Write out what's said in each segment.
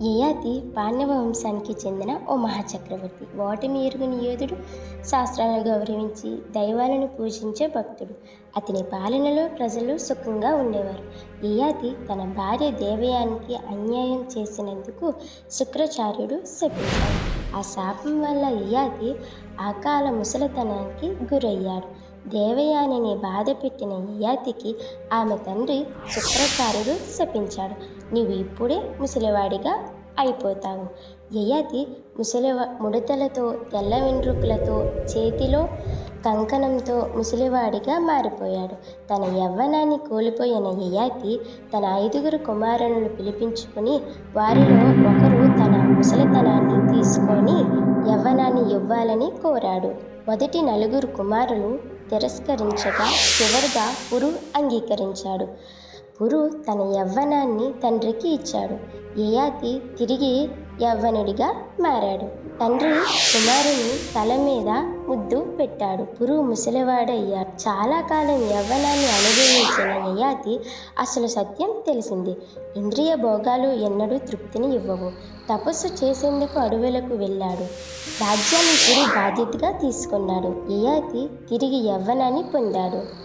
యయాతి పాండవ వంశానికి చెందిన ఓ మహాచక్రవర్తి. వాటిని ఎరుగు యోధుడు శాస్త్రాలను గౌరవించి దైవాలను పూజించే భక్తుడు. అతని పాలనలో ప్రజలు సుఖంగా ఉండేవారు. యయాతి తన భార్య దేవయానికి అన్యాయం చేసినందుకు శుక్రాచార్యుడు శపించాడు. ఆ శాపం వల్ల యయాతి అకాల ముసలితనానికి గురయ్యాడు. దేవయానిని బాధ పెట్టిన యయాతికి ఆమె తండ్రి శుక్రాచార్యుడు శపించాడు. నీవు ఇప్పుడే ముసలివాడిగా అయిపోతావు యయాతి ముసలివ ముడతలతో తెల్ల వెంట్రుకలతో చేతిలో కంకణంతో ముసలివాడిగా మారిపోయాడు. తన యవ్వనాన్ని కోల్పోయిన యయాతి తన ఐదుగురు కుమారులను పిలిపించుకుని వారిలో ఒకరు తన ముసలితనాన్ని తీసుకొని యవ్వనాన్ని ఇవ్వాలని కోరాడు. మొదటి నలుగురు కుమారులు తిరస్కరించగా చివరిగా పురు అంగీకరించాడు. పురు తన యవ్వనాన్ని తండ్రికి ఇచ్చాడు. యయాతి తిరిగి యవ్వనుడిగా మారాడు. తండ్రి కుమారుని తల మీద ముద్దు పెట్టాడు. పురు ముసలివాడయ్యాడు. చాలా కాలం యవ్వనాన్ని అనుభవించిన యయాతి అసలు సత్యం తెలిసింది. ఇంద్రియ భోగాలు ఎన్నడూ తృప్తిని ఇవ్వవు. తపస్సు చేసేందుకు అడవులకు వెళ్ళాడు. రాజ్యాన్ని తిరిగి బాధ్యతగా తీసుకున్నాడు. యయాతి తిరిగి యవ్వనాన్ని పొందాడు.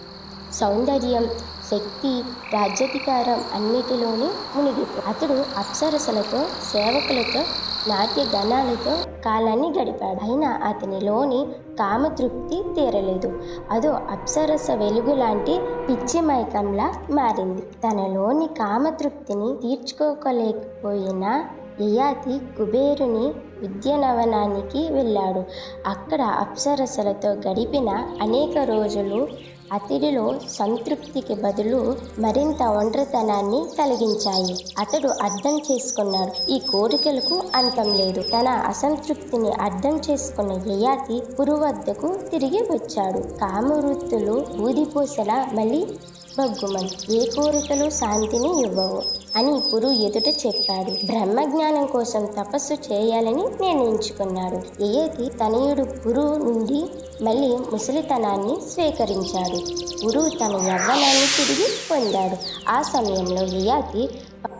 సౌందర్యం శక్తి రాజ్యాధికారం అన్నిటిలోనూ మునిగిపో. అతడు అప్సరసలతో సేవకులతో నాట్య గణాలతో కాలాన్ని గడిపాడు. అయినా అతనిలోని కామతృప్తి తీరలేదు. అదో అప్సరస వెలుగు లాంటి పిచ్చి మైకంలా మారింది. తనలోని కామతృప్తిని తీర్చుకోలేకపోయిన యయాతి కుబేరుని ఉద్యానవనానికి వెళ్ళాడు. అక్కడ అప్సరసలతో గడిపిన అనేక రోజులు అతడిలో సంతృప్తికి బదులు మరింత ఒంటరితనాన్ని కలిగించాయి. అతడు అర్థం చేసుకున్నాడు. ఈ కోరికలకు అంతం లేదు. తన అసంతృప్తిని అర్థం చేసుకున్న యయాతి పురువద్దకు తిరిగి వచ్చాడు. కామవృత్తులు ఊదిపోసల మళ్ళీ భగ్గుమని ఏ కోరికలు శాంతిని ఇవ్వవు. అని పురు ఎదుట చెప్పాడు. బ్రహ్మజ్ఞానం కోసం తపస్సు చేయాలని నిర్ణయించుకున్నాడు. యయతి తనయుడు పురు నుండి మళ్ళీ ముసలితనాన్ని స్వీకరించాడు. పురు తన యవ్వనాన్ని తిరిగి పొందాడు. ఆ సమయంలో యయాతి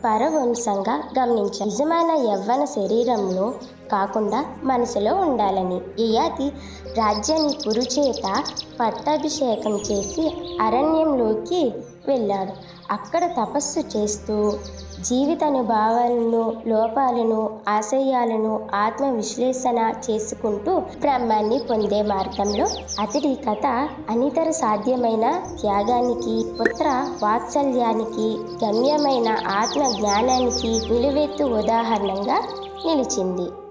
పరవంశంగా గమనించాడు నిజమైన యవ్వన శరీరంలో కాకుండా మనసులో ఉండాలని. యయాతి రాజ్యాన్ని పురుచేత పట్టాభిషేకం చేసి అరణ్యంలోకి వెళ్ళాడు. అక్కడ తపస్సు చేస్తూ జీవిత భావాలను లోపాలను ఆశయాలను ఆత్మవిశ్లేషణ చేసుకుంటూ బ్రహ్మాన్ని పొందే మార్గంలో అతడి కథ అనితర సాధ్యమైన త్యాగానికి పుత్ర వాత్సల్యానికి గమ్యమైన ఆత్మ జ్ఞానానికి నిలువెత్తు ఉదాహరణగా నిలిచింది.